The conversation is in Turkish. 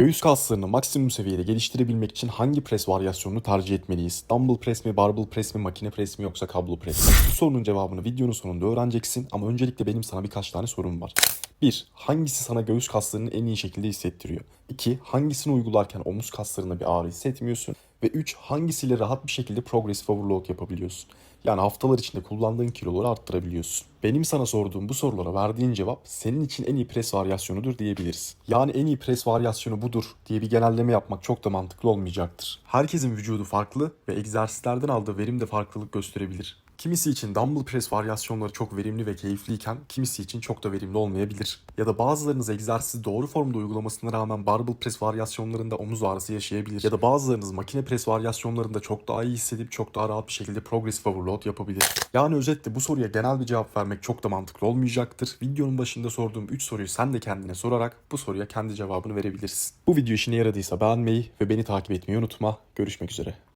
Göğüs kaslarını maksimum seviyede geliştirebilmek için hangi pres varyasyonunu tercih etmeliyiz? Dumbbell press mi, barbell press mi, makine press mi yoksa kablo press mi? Bu sorunun cevabını videonun sonunda öğreneceksin ama öncelikle benim sana birkaç tane sorum var. 1. Hangisi sana göğüs kaslarını en iyi şekilde hissettiriyor? 2. Hangisini uygularken omuz kaslarında bir ağrı hissetmiyorsun? Ve 3. Hangisiyle rahat bir şekilde progressive overload yapabiliyorsun? Yani haftalar içinde kullandığın kiloları arttırabiliyorsun. Benim sana sorduğum bu sorulara verdiğin cevap senin için en iyi pres varyasyonudur diyebiliriz. Yani en iyi pres varyasyonu budur diye bir genelleme yapmak çok da mantıklı olmayacaktır. Herkesin vücudu farklı ve egzersizlerden aldığı verim de farklılık gösterebilir. Kimisi için dumbbell press varyasyonları çok verimli ve keyifliyken kimisi için çok da verimli olmayabilir. Ya da bazılarınız egzersizi doğru formda uygulamasına rağmen barbell press varyasyonlarında omuz ağrısı yaşayabilir. Ya da bazılarınız makine press varyasyonlarında çok daha iyi hissedip çok daha rahat bir şekilde progressive overload yapabilir. Yani özetle bu soruya genel bir cevap vermek çok da mantıklı olmayacaktır. Videonun başında sorduğum 3 soruyu sen de kendine sorarak bu soruya kendi cevabını verebilirsin. Bu video işine yaradıysa beğenmeyi ve beni takip etmeyi unutma. Görüşmek üzere.